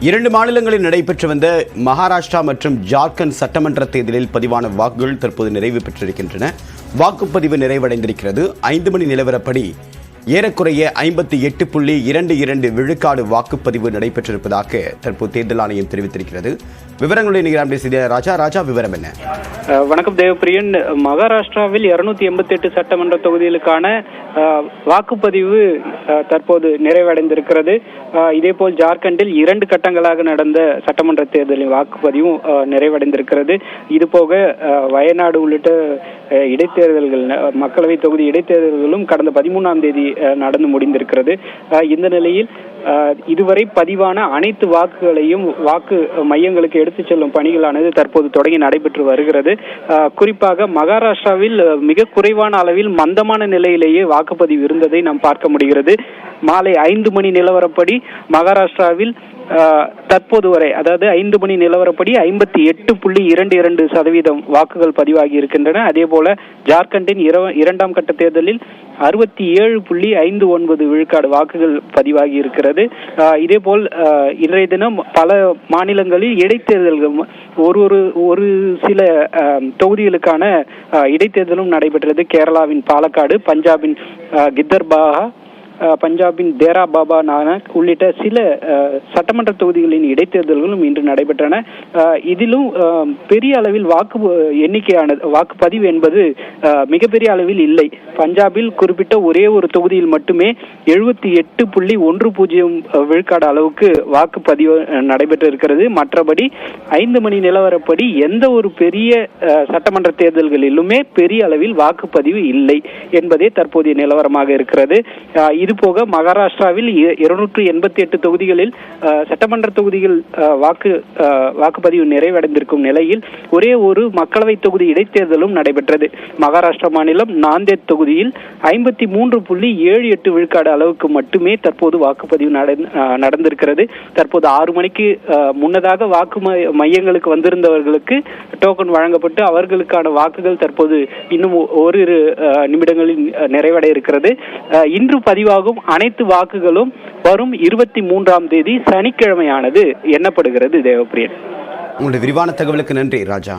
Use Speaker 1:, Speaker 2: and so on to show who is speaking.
Speaker 1: இரண்டு மாநிலங்களில் நடைபெற்று வந்த மகாராஷ்டிரா மற்றும் ஜார்க்கண்ட் சட்டமன்ற தேர்தலில் பதிவான வாக்குகள் தற்போது நிறைவு பெற்றிருக்கின்றன. வாக்குப்பதிவு நிறைவடைந்திருக்கிறது. ஐந்து மணி நிலவரப்படி ஏறக்குறைய ஐம்பத்தி எட்டு புள்ளி இரண்டு இரண்டு விழுக்காடு வாக்குப்பதிவு நடைபெற்றிருப்பதாக தற்போது தேர்தல் ஆணையம் தெரிவித்திருக்கிறது. விவரங்களை நிகழ்ச்சி செய்த ராஜா. ராஜா விவரம் என்ன?
Speaker 2: வணக்கம் தேவப்பிரியன். மகாராஷ்டிராவில் இருநூத்தி எண்பத்தி எட்டு சட்டமன்ற தொகுதிகளுக்கான வாக்குப்பதிவு தற்போது நிறைவடைந்திருக்கிறது. இதே இதேபோல் ஜார்க்கண்டில் இரண்டு கட்டங்களாக நடந்த சட்டமன்ற தேர்தலின் வாக்குப்பதிவும் நிறைவடைந்திருக்கிறது. இதுபோக வயநாடு உள்ளிட்ட இடைத்தேர்தல்கள் அஹ், மக்களவை தொகுதி இடைத்தேர்தல்களும் கடந்த பதிமூணாம் தேதி நடந்து முடிந்திருக்கிறது. இந்த நிலையில் இதுவரை பதிவான அனைத்து வாக்குகளையும் வாக்கு மையங்களுக்கு எடுத்துச் செல்லும் பணிகளானது தற்போது தொடங்கி நடைபெற்று வருகிறது. குறிப்பாக மகாராஷ்டிராவில் மிக குறைவான அளவில் மந்தமான நிலையிலேயே வாக்குப்பதிவு இருந்ததை நாம் பார்க்க முடிகிறது. மாலை ஐந்து மணி நிலவரப்படி மகாராஷ்டிராவில் தற்போது வரை அதாவது ஐந்து மணி நிலவரப்படி ஐம்பத்தி எட்டு புள்ளி இரண்டு இரண்டு சதவீதம் வாக்குகள் பதிவாகி இருக்கின்றன. அதே போல ஜார்க்கண்டின் இரவ- இரண்டாம் கட்ட தேர்தலில் அறுபத்தி ஏழு புள்ளி ஐந்து ஒன்பது விழுக்காடு வாக்குகள் பதிவாகி இருக்கிறது. இதே இதேபோல் இன்றைய தினம் பல மாநிலங்களில் இடைத்தேர்தல்கள் ஒரு ஒரு ஒரு சில தொகுதிகளுக்கான இடைத்தேர்தலும் நடைபெற்றது. கேரளாவின் பாலக்காடு பஞ்சாபின் கித்தர்பாகா பஞ்சாபின் தேரா பாபா நானக் உள்ளிட்ட சில சட்டமன்ற தொகுதிகளின் இடைத்தேர்தல்களும் இன்று நடைபெற்றன. இதிலும் பெரிய அளவில் வாக்கு எண்ணிக்கையானது வாக்குப்பதிவு என்பது மிகப்பெரிய அளவில் இல்லை. பஞ்சாபில் குறிப்பிட்ட ஒரே ஒரு தொகுதியில் மட்டுமே எழுபத்தி எட்டு புள்ளி ஒன்று பூஜ்ஜியம் விழுக்காடு அளவுக்கு வாக்குப்பதிவு நடைபெற்று இருக்கிறது மற்றபடி ஐந்து மணி நிலவரப்படி எந்த ஒரு பெரிய சட்டமன்ற தேர்தல்களிலுமே பெரிய அளவில் வாக்குப்பதிவு இல்லை என்பதே தற்போதைய நிலவரமாக இருக்கிறது. இதுபோக இது போக மகாராஷ்டிராவில் இருநூற்று எண்பத்தி எட்டு தொகுதிகளில் சட்டமன்ற தொகுதிகள் வாக்கு வாக்குப்பதிவு நிறைவடைந்திருக்கும் நிலையில் ஒரே ஒரு மக்களவை தொகுதி இடைத்தேர்தலும் நடைபெற்றது. மகாராஷ்டிரா மாநிலம் நாந்தேத் தொகுதியில் ஐம்பத்தி மூன்று புள்ளி ஏழு எட்டு விழுக்காடு அளவுக்கு மட்டுமே தற்போது வாக்குப்பதிவு நடந்திருக்கிறது. தற்போது ஆறு மணிக்கு முன்னதாக வாக்கு மையங்களுக்கு வந்திருந்தவர்களுக்கு டோக்கன் வழங்கப்பட்டு அவர்களுக்கான வாக்குகள் தற்போது இன்னும் ஒரு ஓரிரு நிமிடங்களில் நிறைவடைய இருக்கிறது இன்று பதிவாக பதிவாகும் அனைத்து வாக்குகளும் வரும் இருபத்தி மூன்றாம் தேதி சனிக்கிழமையானது. எண்ணப்படுகிறது தேவப்பிரியன்
Speaker 1: உங்களுடைய விரிவான தகவலுக்கு நன்றி ராஜா.